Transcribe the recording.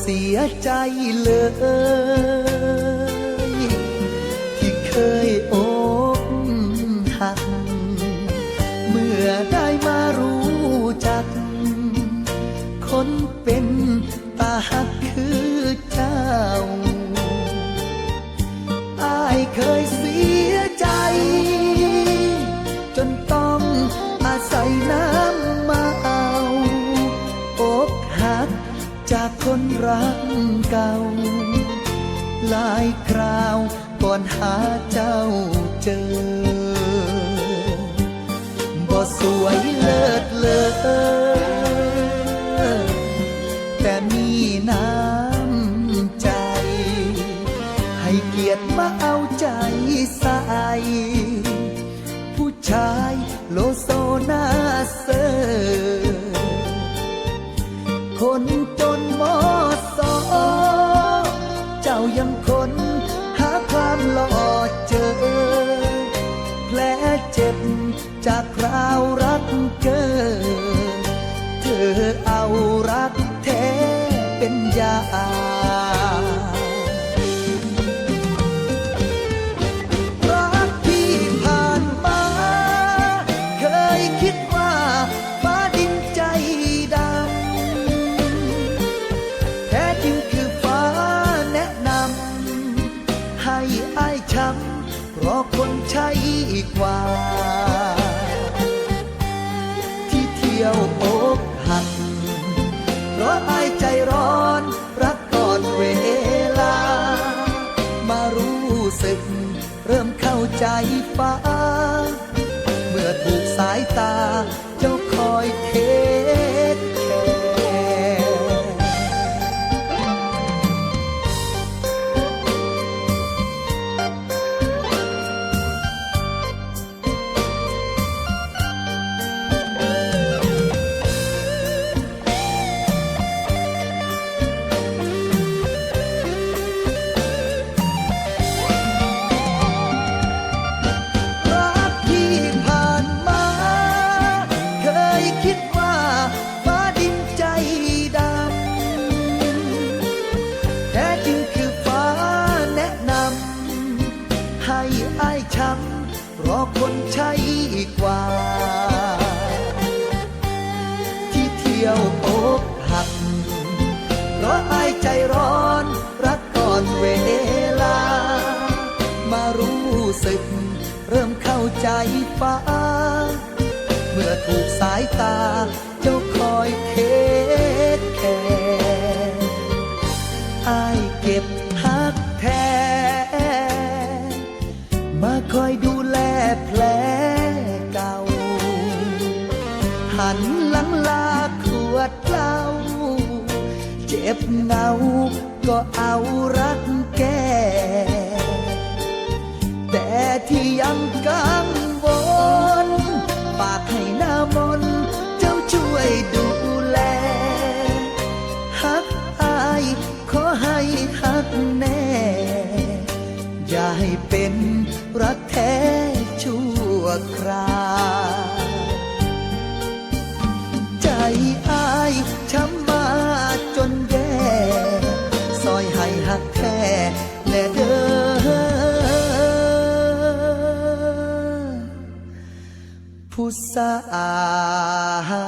เสียใจเลย ที่เคยอกหัก เมื่อได้มารู้จัก คนเป็นตาหักคือ นรักเก่า หลายคราวก่อนหาเจ้าเจอ บ่สวยเลิศเลอแต่มีน้ำใจ ให้เกียรติมาเอาใจใส่ผู้ชายโลโซนาเซอร์คนจน เจ็บ จากคราวรักเกินเธอเอารักแท้เป็นยา เพราะคนใช่กว่า ที่เที่ยวอกหัก เพราะอายใจร้อน รักก่อนเวลา มารู้สึก เริ่มเข้าใจฟ้า เมื่อถูกสายตา เจ้าคอยเท ราะคนใช่กว่า ที่เที่ยวอกหักเพราะอายใจร้อน รักก่อนเวลา มารู้สึก เริ่มเข้าใจฟ้า เมื่อถูกสายตา มาคอยดูแลแผลเก่า หันหลังลาขวดเหล้าเจ็บเงา ก็เอารักแก้แต่ที่ยังกังวลฝากให้หน้ามนเจ้าช่วยดูแลฮักอาย ขอให้ฮักแน่ ครา ใจอายช้ำมาจนแย่ซอยให้หักแท้แน่เด้อผู้สาว